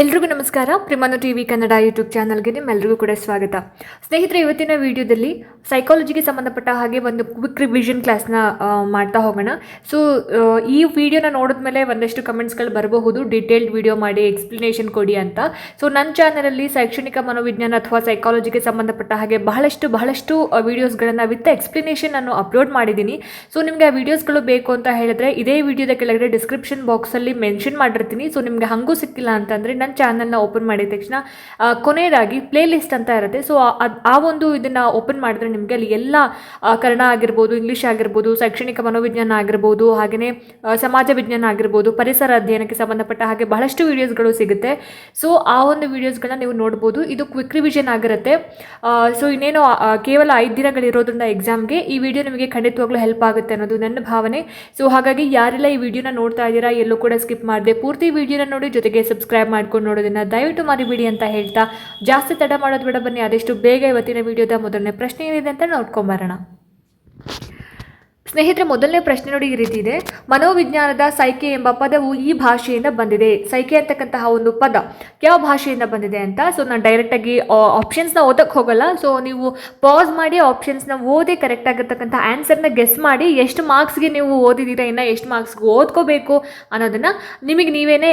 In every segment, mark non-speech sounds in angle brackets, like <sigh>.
ಎಲ್ರಿಗೂ ನಮಸ್ಕಾರ. ಪ್ರಿಮಾನು ಟಿ ವಿ ಕನ್ನಡ ಯೂಟ್ಯೂಬ್ ಚಾನಲ್ಗೆ ನಿಮ್ಮೆಲ್ಲರಿಗೂ ಕೂಡ ಸ್ವಾಗತ. ಸ್ನೇಹಿತರೆ, ಇವತ್ತಿನ ವಿಡಿಯೋದಲ್ಲಿ ಸೈಕಾಲಜಿಗೆ ಸಂಬಂಧಪಟ್ಟ ಹಾಗೆ ಒಂದು ಕ್ವಿಕ್ ರಿವಿಷನ್ ಕ್ಲಾಸ್ನ ಮಾಡ್ತಾ ಹೋಗೋಣ. ಸೊ ಈ ವಿಡಿಯೋನ ನೋಡಿದ್ಮೇಲೆ ಒಂದಷ್ಟು ಕಮೆಂಟ್ಸ್ಗಳು ಬರಬಹುದು. ಡೀಟೇಲ್ಡ್ ವಿಡಿಯೋ ಮಾಡಿ ಎಕ್ಸ್ಪ್ಲನೇಷನ್ ಕೊಡಿ ಅಂತ. ಸೊ ನನ್ನ ಚಾನಲಲ್ಲಿ ಶೈಕ್ಷಣಿಕ ಮನೋವಿಜ್ಞಾನ ಅಥವಾ ಸೈಕಾಲಜಿಗೆ ಸಂಬಂಧಪಟ್ಟ ಹಾಗೆ ಬಹಳಷ್ಟು ಬಹಳಷ್ಟು ವಿಡಿಯೋಸ್ಗಳನ್ನು ವಿತ್ ಎಕ್ಸ್ಪ್ಲನೇಷನ್ ಅನ್ನು ಅಪ್ಲೋಡ್ ಮಾಡಿದ್ದೀನಿ. ಸೊ ನಿಮಗೆ ಆ ವಿಡಿಯೋಸ್ಗಳು ಬೇಕು ಅಂತ ಹೇಳಿದ್ರೆ, ಇದೇ ವಿಡಿಯೋದ ಕೆಳಗಡೆ ಡಿಸ್ಕ್ರಿಪ್ಷನ್ ಬಾಕ್ಸಲ್ಲಿ ಮೆನ್ಷನ್ ಮಾಡಿರ್ತೀನಿ. ಸೊ ನಿಮಗೆ ಹಂಗೂ ಸಿಕ್ಕಿಲ್ಲ ಅಂತಂದರೆ ನನ್ನ ಚಾನಲ್ನ ಓಪನ್ ಮಾಡಿದ ತಕ್ಷಣ ಕೊನೆಯದಾಗಿ ಪ್ಲೇ ಲಿಸ್ಟ್ ಅಂತ ಇರುತ್ತೆ. ಸೊ ಆ ಒಂದು ಇದನ್ನು ಓಪನ್ ಮಾಡಿದ್ರೆ ನಿಮಗೆ ಅಲ್ಲಿ ಎಲ್ಲ ಕನ್ನಡ ಆಗಿರ್ಬೋದು ಇಂಗ್ಲೀಷ್ ಆಗಿರ್ಬೋದು, ಶೈಕ್ಷಣಿಕ ಮನೋವಿಜ್ಞಾನ ಆಗಿರ್ಬೋದು ಹಾಗೆಯೇ ಸಮಾಜ ವಿಜ್ಞಾನ ಆಗಿರ್ಬೋದು, ಪರಿಸರ ಅಧ್ಯಯನಕ್ಕೆ ಸಂಬಂಧಪಟ್ಟ ಹಾಗೆ ಬಹಳಷ್ಟು ವೀಡಿಯೋಸ್ಗಳು ಸಿಗುತ್ತೆ. ಸೊ ಆ ಒಂದು ವೀಡಿಯೋಸ್ಗಳನ್ನ ನೀವು ನೋಡ್ಬೋದು. ಇದು ಕ್ವಿಕ್ ರಿವಿಷನ್ ಆಗಿರುತ್ತೆ. ಸೊ ಇನ್ನೇನು ಕೇವಲ ಐದು ದಿನಗಳಿರೋದ್ರಿಂದ ಎಕ್ಸಾಮ್ಗೆ ಈ ವಿಡಿಯೋ ನಿಮಗೆ ಖಂಡಿತವಾಗ್ಲೂ ಹೆಲ್ಪ್ ಆಗುತ್ತೆ ಅನ್ನೋದು ನನ್ನ ಭಾವನೆ. ಸೊ ಹಾಗಾಗಿ ಯಾರೆಲ್ಲ ಈ ವಿಡಿಯೋನ ನೋಡ್ತಾ ಇದ್ದೀರಾ, ಎಲ್ಲೂ ಕೂಡ ಸ್ಕಿಪ್ ಮಾಡಿದೆ, ಪೂರ್ತಿ ವಿಡಿಯೋನ ನೋಡಿ ಜೊತೆಗೆ ಸಬ್ಸ್ಕ್ರೈಬ್ ಮಾಡ್ಕೊಂಡು ನೋಡೋದನ್ನ ದಯವಿಟ್ಟು ಮರಿಬೇಡಿ ಅಂತ ಹೇಳ್ತಾ ಜಾಸ್ತಿ ತಡ ಮಾಡೋದು ಬೇಡ ಬನ್ನಿ, ಆದಷ್ಟು ಬೇಗ ಇವತ್ತಿನ ವಿಡಿಯೋದ ಮೊದಲನೇ ಪ್ರಶ್ನೆ ಏನಿದೆ ಅಂತ ನೋಡ್ಕೊಂಬರೋಣ. ಸ್ನೇಹಿತರೆ, ಮೊದಲನೇ ಪ್ರಶ್ನೆ ನೋಡಿ ಈ ರೀತಿ ಇದೆ. ಮನೋವಿಜ್ಞಾನದ ಸೈಕೆ ಎಂಬ ಪದವು ಈ ಭಾಷೆಯಿಂದ ಬಂದಿದೆ. ಸೈಕೆ ಅಂತಕ್ಕಂತಹ ಒಂದು ಪದ ಯಾವ ಭಾಷೆಯಿಂದ ಬಂದಿದೆ ಅಂತ? ಸೊ ನಾನು ಡೈರೆಕ್ಟಾಗಿ ಆಪ್ಷನ್ಸ್ನ ಓದಕ್ಕೆ ಹೋಗಲ್ಲ. ಸೊ ನೀವು ಪಾಸ್ ಮಾಡಿ ಆಪ್ಷನ್ಸ್ನ ಓದಿ ಕರೆಕ್ಟ್ ಆಗಿರ್ತಕ್ಕಂಥ ಆನ್ಸರ್ನ ಗೆಸ್ ಮಾಡಿ, ಎಷ್ಟು ಮಾರ್ಕ್ಸ್ಗೆ ನೀವು ಓದಿದ್ದೀರಾ, ಇನ್ನು ಎಷ್ಟು ಮಾರ್ಕ್ಸ್ಗೆ ಓದ್ಕೋಬೇಕು ಅನ್ನೋದನ್ನು ನಿಮಗೆ ನೀವೇನೇ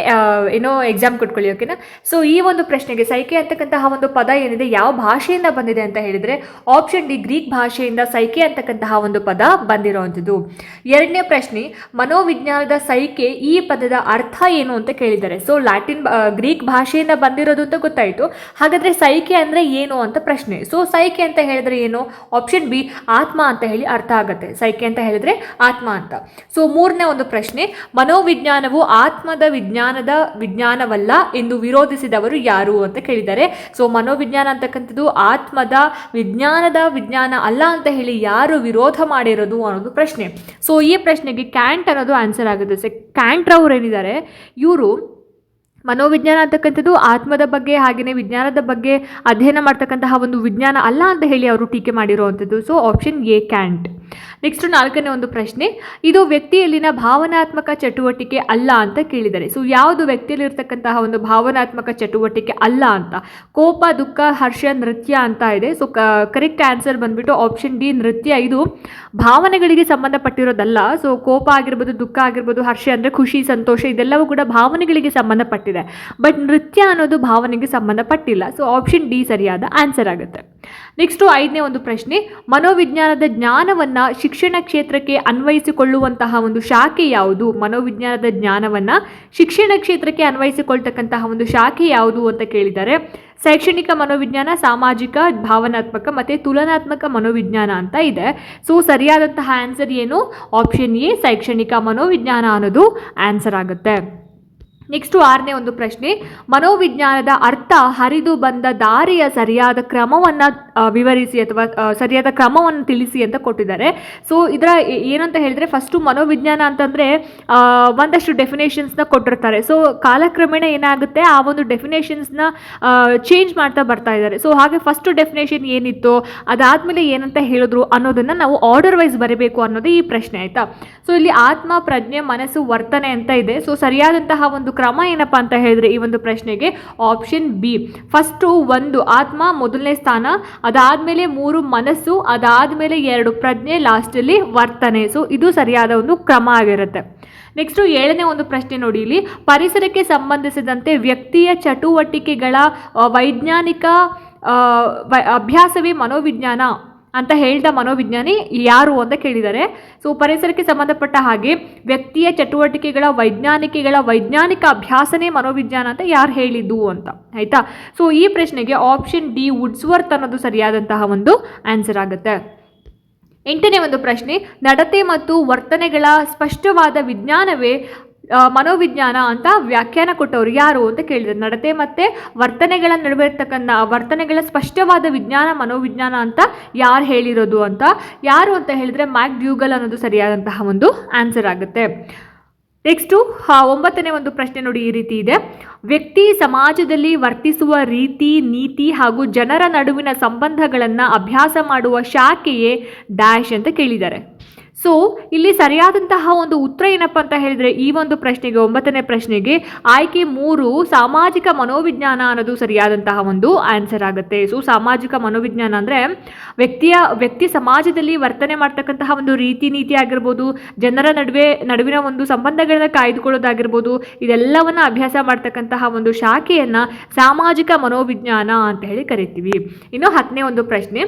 ಏನೋ ಎಕ್ಸಾಮ್ ಕೊಟ್ಕೊಳ್ಳಿ ಓಕೆನಾ ಸೊ ಈ ಒಂದು ಪ್ರಶ್ನೆಗೆ ಸೈಕೆ ಅಂತಕ್ಕಂತಹ ಒಂದು ಪದ ಏನಿದೆ, ಯಾವ ಭಾಷೆಯಿಂದ ಬಂದಿದೆ ಅಂತ ಹೇಳಿದರೆ ಆಪ್ಷನ್ ಡಿ ಗ್ರೀಕ್ ಭಾಷೆಯಿಂದ ಸೈಕೆ ಅಂತಕ್ಕಂತಹ ಒಂದು ಪದ ಬಂದಿರುವಂಥದ್ದು ಎರಡನೇ ಪ್ರಶ್ನೆ, ಮನೋವಿಜ್ಞಾನದ ಸೈಕೆ ಈ ಪದದ ಅರ್ಥ ಏನು ಅಂತ ಕೇಳಿದ್ದಾರೆ. ಸೊ ಲ್ಯಾಟಿನ್ ಗ್ರೀಕ್ ಭಾಷೆಯಿಂದ ಬಂದಿರೋದು ಅಂತ ಗೊತ್ತಾಯಿತು. ಹಾಗಾದರೆ ಸೈಕೆ ಅಂದರೆ ಏನು ಅಂತ ಪ್ರಶ್ನೆ. ಸೊ ಸೈಕೆ ಅಂತ ಹೇಳಿದ್ರೆ ಏನು? ಆಪ್ಷನ್ ಬಿ ಆತ್ಮ ಅಂತ ಹೇಳಿ ಅರ್ಥ ಆಗುತ್ತೆ. ಸೈಕೆ ಅಂತ ಹೇಳಿದ್ರೆ ಆತ್ಮ ಅಂತ. ಸೊ ಮೂರನೇ ಒಂದು ಪ್ರಶ್ನೆ, ಮನೋವಿಜ್ಞಾನವು ಆತ್ಮದ ವಿಜ್ಞಾನದ ವಿಜ್ಞಾನವಲ್ಲ ಎಂದು ವಿರೋಧಿಸಿದವರು ಯಾರು ಅಂತ ಕೇಳಿದ್ದಾರೆ. ಸೊ ಮನೋವಿಜ್ಞಾನ ಅಂತಕ್ಕಂಥದ್ದು ಆತ್ಮದ ವಿಜ್ಞಾನದ ವಿಜ್ಞಾನ ಅಲ್ಲ ಅಂತ ಹೇಳಿ ಯಾರು ವಿರೋಧ ಮಾಡಿರೋದು ಅನ್ನೋದು ಪ್ರಶ್ನೆ. ಸೊ ಈ ಪ್ರಶ್ನೆಗೆ ಕ್ಯಾಂಟ್ ಅನ್ನೋದು ಆನ್ಸರ್ ಆಗುತ್ತೆ. ಸೊ ಕ್ಯಾಂಟ್ರವ್ರು ಏನಿದ್ದಾರೆ? ಇವರು ಮನೋವಿಜ್ಞಾನ ಅಂತಕ್ಕಂಥದ್ದು ಆತ್ಮದ ಬಗ್ಗೆ ಹಾಗೆಯೇ ವಿಜ್ಞಾನದ ಬಗ್ಗೆ ಅಧ್ಯಯನ ಮಾಡ್ತಕ್ಕಂತಹ ಒಂದು ವಿಜ್ಞಾನ ಅಲ್ಲ ಅಂತ ಹೇಳಿ ಅವರು ಟೀಕೆ ಮಾಡಿರುವಂಥದ್ದು. So option A can't next ನಾಲ್ಕನೇ ಒಂದು ಪ್ರಶ್ನೆ, ಇದು ವ್ಯಕ್ತಿಯಲ್ಲಿನ ಭಾವನಾತ್ಮಕ ಚಟುವಟಿಕೆ ಅಲ್ಲ ಅಂತ ಕೇಳಿದ್ದಾರೆ ಸೊ ಯಾವುದು ವ್ಯಕ್ತಿಯಲ್ಲಿರ್ತಕ್ಕಂತಹ ಒಂದು ಭಾವನಾತ್ಮಕ ಚಟುವಟಿಕೆ ಅಲ್ಲ ಅಂತ? ಕೋಪ, ದುಃಖ, ಹರ್ಷ, ನೃತ್ಯ ಅಂತ ಇದೆ. ಸೊ ಕರೆಕ್ಟ್ ಆನ್ಸರ್ ಬಂದ್ಬಿಟ್ಟು ಆಪ್ಷನ್ ಡಿ ನೃತ್ಯ. ಇದು ಭಾವನೆಗಳಿಗೆ ಸಂಬಂಧಪಟ್ಟಿರೋದಲ್ಲ. ಸೊ ಕೋಪ ಆಗಿರ್ಬೋದು, ದುಃಖ ಆಗಿರ್ಬೋದು, ಹರ್ಷ ಅಂದರೆ ಖುಷಿ, ಸಂತೋಷ, ಇದೆಲ್ಲವೂ ಕೂಡ ಭಾವನೆಗಳಿಗೆ ಸಂಬಂಧಪಟ್ಟಿದೆ. ಬಟ್ ನೃತ್ಯ ಅನ್ನೋದು ಭಾವನೆಗೆ ಸಂಬಂಧಪಟ್ಟಿಲ್ಲ. ಸೊ ಆಪ್ಷನ್ ಡಿ ಸರಿಯಾದ ಆನ್ಸರ್ ಆಗುತ್ತೆ. ನೆಕ್ಸ್ಟು ಐದನೇ ಒಂದು ಪ್ರಶ್ನೆ, ಮನೋವಿಜ್ಞಾನದ ಜ್ಞಾನವನ್ನು ಶಿಕ್ಷಣ ಕ್ಷೇತ್ರಕ್ಕೆ ಅನ್ವಯಿಸಿಕೊಳ್ಳುವಂತಹ ಒಂದು ಶಾಖೆ ಯಾವುದು? ಮನೋವಿಜ್ಞಾನದ ಜ್ಞಾನವನ್ನು ಶಿಕ್ಷಣ ಕ್ಷೇತ್ರಕ್ಕೆ ಅನ್ವಯಿಸಿಕೊಳ್ತಕ್ಕಂತಹ ಒಂದು ಶಾಖೆ ಯಾವುದು ಅಂತ ಕೇಳಿದ್ದಾರೆ ಶೈಕ್ಷಣಿಕ ಮನೋವಿಜ್ಞಾನ, ಸಾಮಾಜಿಕ, ಭಾವನಾತ್ಮಕ ಮತ್ತು ತುಲನಾತ್ಮಕ ಮನೋವಿಜ್ಞಾನ ಅಂತ ಇದೆ. ಸೊ ಸರಿಯಾದಂತಹ ಆನ್ಸರ್ ಏನು? ಆಪ್ಷನ್ ಎ ಶೈಕ್ಷಣಿಕ ಮನೋವಿಜ್ಞಾನ ಅನ್ನೋದು ಆನ್ಸರ್ ಆಗುತ್ತೆ. ನೆಕ್ಸ್ಟು ಆರನೇ ಒಂದು ಪ್ರಶ್ನೆ. ಮನೋವಿಜ್ಞಾನದ ಅರ್ಥ ಹರಿದು ಬಂದ ದಾರಿಯ ಸರಿಯಾದ ಕ್ರಮವನ್ನು ವಿವರಿಸಿ ಅಥವಾ ಸರಿಯಾದ ಕ್ರಮವನ್ನು ತಿಳಿಸಿ ಅಂತ ಕೊಟ್ಟಿದ್ದಾರೆ. ಸೊ ಇದರ ಏನಂತ ಹೇಳಿದ್ರೆ ಫಸ್ಟು ಮನೋವಿಜ್ಞಾನ ಅಂತಂದರೆ ಒಂದಷ್ಟು ಡೆಫಿನೇಷನ್ಸ್ನ ಕೊಟ್ಟಿರ್ತಾರೆ. ಸೊ ಕಾಲಕ್ರಮೇಣ ಏನಾಗುತ್ತೆ? ಆ ಒಂದು ಡೆಫಿನೇಷನ್ಸ್ನ ಚೇಂಜ್ ಮಾಡ್ತಾ ಬರ್ತಾ ಇದ್ದಾರೆ. ಸೊ ಹಾಗೆ ಫಸ್ಟು ಡೆಫಿನೇಷನ್ ಏನಿತ್ತು? ಅದಾದಮೇಲೆ ಏನಂತ ಹೇಳಿದ್ರು ಅನ್ನೋದನ್ನು ನಾವು ಆರ್ಡರ್ ವೈಸ್ ಬರೀಬೇಕು ಅನ್ನೋದು ಈ ಪ್ರಶ್ನೆ ಆಯಿತಾ? ಸೊ ಇಲ್ಲಿ ಆತ್ಮ, ಪ್ರಜ್ಞೆ, ಮನಸ್ಸು, ವರ್ತನೆ ಅಂತ ಇದೆ. ಸೊ ಸರಿಯಾದಂತಹ ಒಂದು ಕ್ರಮ ಏನಪ್ಪ ಅಂತ ಹೇಳಿದ್ರೆ ಈ ಒಂದು ಪ್ರಶ್ನೆಗೆ ಆಪ್ಷನ್ ಬಿ ಫಸ್ಟು ಒಂದು ಆತ್ಮ, ಮೊದಲನೇ ಸ್ಥಾನ ಅದಾದಮೇಲೆ ಮೂರು ಮನಸ್ಸು, ಅದಾದಮೇಲೆ ಎರಡು ಪ್ರಜ್ಞೆ, ಲಾಸ್ಟಲ್ಲಿ ವರ್ತನೆ. ಸೊ ಇದು ಸರಿಯಾದ ಒಂದು ಕ್ರಮ ಆಗಿರುತ್ತೆ. ನೆಕ್ಸ್ಟು ಏಳನೇ ಒಂದು ಪ್ರಶ್ನೆ ನೋಡಿ ಇಲ್ಲಿ. ಪರಿಸರಕ್ಕೆ ಸಂಬಂಧಿಸಿದಂತೆ ವ್ಯಕ್ತಿಯ ಚಟುವಟಿಕೆಗಳ ವೈಜ್ಞಾನಿಕ ಅಭ್ಯಾಸವೇ ಮನೋವಿಜ್ಞಾನ? ಅಂತ ಹೇಳಿದ ಮನೋವಿಜ್ಞಾನಿ ಯಾರು ಅಂತ ಕೇಳಿದ್ದಾರೆ. ಸೊ, ಪರಿಸರಕ್ಕೆ ಸಂಬಂಧಪಟ್ಟ ಹಾಗೆ ವ್ಯಕ್ತಿಯ ಚಟುವಟಿಕೆಗಳ ವೈಜ್ಞಾನಿಕೆಗಳ ವೈಜ್ಞಾನಿಕ ಅಭ್ಯಾಸನೇ ಮನೋವಿಜ್ಞಾನ ಅಂತ ಯಾರು ಹೇಳಿದ್ದು ಅಂತ. ಆಯಿತಾ? ಸೊ, ಈ ಪ್ರಶ್ನೆಗೆ ಆಪ್ಷನ್ ಡಿ ವುಡ್ಸ್ವರ್ತ್ ಅನ್ನೋದು ಸರಿಯಾದಂತಹ ಒಂದು ಆನ್ಸರ್ ಆಗುತ್ತೆ. ಎಂಟನೇ ಒಂದು ಪ್ರಶ್ನೆ, ನಡತೆ ಮತ್ತು ವರ್ತನೆಗಳ ಸ್ಪಷ್ಟವಾದ ವಿಜ್ಞಾನವೇ ಮನೋವಿಜ್ಞಾನ ಅಂತ ವ್ಯಾಖ್ಯಾನ ಕೊಟ್ಟವರು ಯಾರು ಅಂತ ಕೇಳಿದ್ರು. ನಡತೆ ಮತ್ತು ವರ್ತನೆಗಳ ನಡುವೆ ಇರ್ತಕ್ಕಂಥ ವರ್ತನೆಗಳ ಸ್ಪಷ್ಟವಾದ ವಿಜ್ಞಾನ, ಮನೋವಿಜ್ಞಾನ ಅಂತ ಯಾರು ಹೇಳಿರೋದು ಅಂತ, ಯಾರು ಅಂತ ಹೇಳಿದರೆ ಮ್ಯಾಕ್ ಡ್ಯೂಗಲ್ ಅನ್ನೋದು ಸರಿಯಾದಂತಹ ಒಂದು ಆನ್ಸರ್ ಆಗುತ್ತೆ. ನೆಕ್ಸ್ಟು ಒಂಬತ್ತನೇ ಒಂದು ಪ್ರಶ್ನೆ ನೋಡಿ ಈ ರೀತಿ ಇದೆ. ವ್ಯಕ್ತಿ ಸಮಾಜದಲ್ಲಿ ವರ್ತಿಸುವ ರೀತಿ, ನೀತಿ ಹಾಗೂ ಜನರ ನಡುವಿನ ಸಂಬಂಧಗಳನ್ನು ಅಭ್ಯಾಸ ಮಾಡುವ ಶಾಖೆಯೇ ಡ್ಯಾಶ್ ಅಂತ ಕೇಳಿದ್ದಾರೆ. ಸೊ ಇಲ್ಲಿ ಸರಿಯಾದಂತಹ ಒಂದು ಉತ್ತರ ಏನಪ್ಪ ಅಂತ ಹೇಳಿದ್ರೆ, ಈ ಒಂದು ಪ್ರಶ್ನೆಗೆ, ಒಂಬತ್ತನೇ ಪ್ರಶ್ನೆಗೆ ಆಯ್ಕೆ ಮೂರು ಸಾಮಾಜಿಕ ಮನೋವಿಜ್ಞಾನ ಅನ್ನೋದು ಸರಿಯಾದಂತಹ ಒಂದು ಆನ್ಸರ್ ಆಗುತ್ತೆ. ಸೊ ಸಾಮಾಜಿಕ ಮನೋವಿಜ್ಞಾನ ಅಂದರೆ ವ್ಯಕ್ತಿಯ, ವ್ಯಕ್ತಿ ಸಮಾಜದಲ್ಲಿ ವರ್ತನೆ ಮಾಡ್ತಕ್ಕಂತಹ ಒಂದು ರೀತಿ ನೀತಿ ಆಗಿರ್ಬೋದು, ಜನರ ನಡುವೆ, ನಡುವಿನ ಒಂದು ಸಂಬಂಧಗಳನ್ನ ಕಾಯ್ದುಕೊಳ್ಳೋದಾಗಿರ್ಬೋದು, ಇದೆಲ್ಲವನ್ನ ಅಭ್ಯಾಸ ಮಾಡ್ತಕ್ಕಂತಹ ಒಂದು ಶಾಖೆಯನ್ನು ಸಾಮಾಜಿಕ ಮನೋವಿಜ್ಞಾನ ಅಂತ ಹೇಳಿ ಕರಿತೀವಿ. ಇನ್ನು ಹತ್ತನೇ ಒಂದು ಪ್ರಶ್ನೆ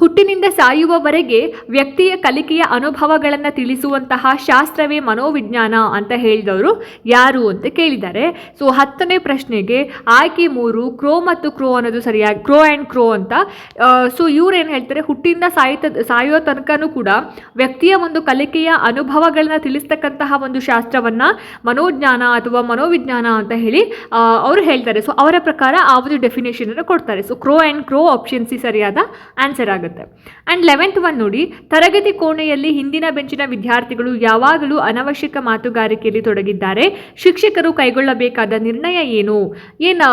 ಹುಟ್ಟಿನಿಂದ ಸಾಯುವವರೆಗೆ ವ್ಯಕ್ತಿಯ ಕಲಿಕೆಯ ಅನುಭವಗಳನ್ನು ತಿಳಿಸುವಂತಹ ಶಾಸ್ತ್ರವೇ ಮನೋವಿಜ್ಞಾನ ಅಂತ ಹೇಳಿದವರು ಯಾರು ಅಂತ ಕೇಳಿದ್ದಾರೆ ಸೊ ಹತ್ತನೇ ಪ್ರಶ್ನೆಗೆ ಆಯ್ಕೆ ಮೂರು, ಕ್ರೋ ಮತ್ತು ಕ್ರೋ ಅನ್ನೋದು ಸರಿಯಾಗಿ, ಕ್ರೋ ಆ್ಯಂಡ್ ಕ್ರೋ ಅಂತ. ಸೊ ಏನು ಹೇಳ್ತಾರೆ? ಹುಟ್ಟಿಂದ ಸಾಯುತ್ತ ಸಾಯೋ ತನಕನೂ ಕೂಡ ವ್ಯಕ್ತಿಯ ಒಂದು ಕಲಿಕೆಯ ಅನುಭವಗಳನ್ನು ತಿಳಿಸ್ತಕ್ಕಂತಹ ಒಂದು ಶಾಸ್ತ್ರವನ್ನು ಮನೋಜ್ಞಾನ ಅಥವಾ ಮನೋವಿಜ್ಞಾನ ಅಂತ ಹೇಳಿ ಅವರು ಹೇಳ್ತಾರೆ. ಸೊ ಅವರ ಪ್ರಕಾರ ಆ ಒಂದು ಡೆಫಿನೇಷನನ್ನು ಕೊಡ್ತಾರೆ. So Crow and Crow option C ಸರಿಯಾದ ಆನ್ಸರ್ ಆಗುತ್ತೆ. ಆ್ಯಂಡ್ ಲೆವೆಂತ್ ಒನ್ ನೋಡಿ, ತರಗತಿ ಕೋಣೆಯಲ್ಲಿ ಹಿಂದಿನ ಬೆಂಚಿನ ವಿದ್ಯಾರ್ಥಿಗಳು ಯಾವಾಗಲೂ ಅನವಶ್ಯಕ ಮಾತುಗಾರಿಕೆಯಲ್ಲಿ ತೊಡಗಿದ್ದಾರೆ. ಶಿಕ್ಷಕರು ಕೈಗೊಳ್ಳಬೇಕಾದ ನಿರ್ಣಯ ಏನು? ಏನು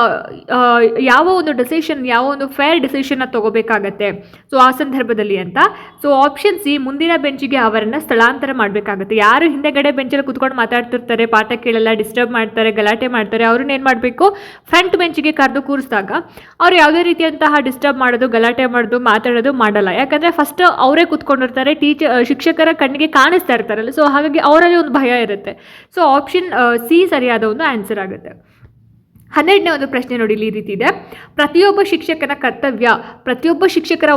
ಯಾವ ಒಂದು ಡಿಸಿಷನ್ ಯಾವ ಒಂದು ಫೇರ್ ಡಿಸಿಷನ್ನ ತಗೋಬೇಕಾಗತ್ತೆ? ಸೊ ಆ ಸಂದರ್ಭದಲ್ಲಿ ಅಂತ. ಸೊ ಆಪ್ಷನ್ ಸಿ ಮುಂದಿನ ಬೆಂಚಿಗೆ ಅವರನ್ನು ಸ್ಥಳಾಂತರ ಮಾಡಬೇಕಾಗುತ್ತೆ. ಯಾರು ಹಿಂದೆಗಡೆ ಬೆಂಚಲ್ಲಿ ಕುತ್ಕೊಂಡು ಮಾತಾಡ್ತಿರ್ತಾರೆ, ಪಾಠ ಕೇಳಲ್ಲ ಡಿಸ್ಟರ್ಬ್ ಮಾಡ್ತಾರೆ, ಗಲಾಟೆ ಮಾಡ್ತಾರೆ, ಅವ್ರನ್ನ ಏನು ಮಾಡಬೇಕು? ಫ್ರಂಟ್ ಬೆಂಚಿಗೆ ಕರೆದು ಕೂರಿಸಿದಾಗ, ಅವ್ರು ಯಾವುದೇ ರೀತಿಯಂತಹ ಡಿಸ್ಟರ್ಬ್ ಮಾಡೋದು, ಗಲಾಟೆ ಮಾಡೋದು, ಮಾತಾಡೋದು ಮಾಡಲ್ಲ. ಯಾಕಂದರೆ ಫಸ್ಟ್ ಅವರೇ ಕುತ್ಕೊಂಡಿರ್ತಾರೆ ಟೀಚರ್ ಶಿಕ್ಷಕರ ಕಣ್ಣಿಗೆ ಕಾಣಿಸ್ತಾ ಇರ್ತಾರಲ್ಲ ಸೊ ಹಾಗಾಗಿ ಅವರಲ್ಲಿ ಒಂದು ಭಯ ಇರುತ್ತೆ. ಸೊ ಆಪ್ಷನ್ ಸಿ ಸರಿಯಾದ ಒಂದು ಆನ್ಸರ್ ಆಗುತ್ತೆ. ಹನ್ನೆರಡನೇ ಒಂದು ಪ್ರಶ್ನೆ ನೋಡಿ, ಇಲ್ಲಿ ರೀತಿ ಇದೆ. ಪ್ರತಿಯೊಬ್ಬ ಶಿಕ್ಷಕನ ಕರ್ತವ್ಯ, ಪ್ರತಿಯೊಬ್ಬ ಶಿಕ್ಷಕರ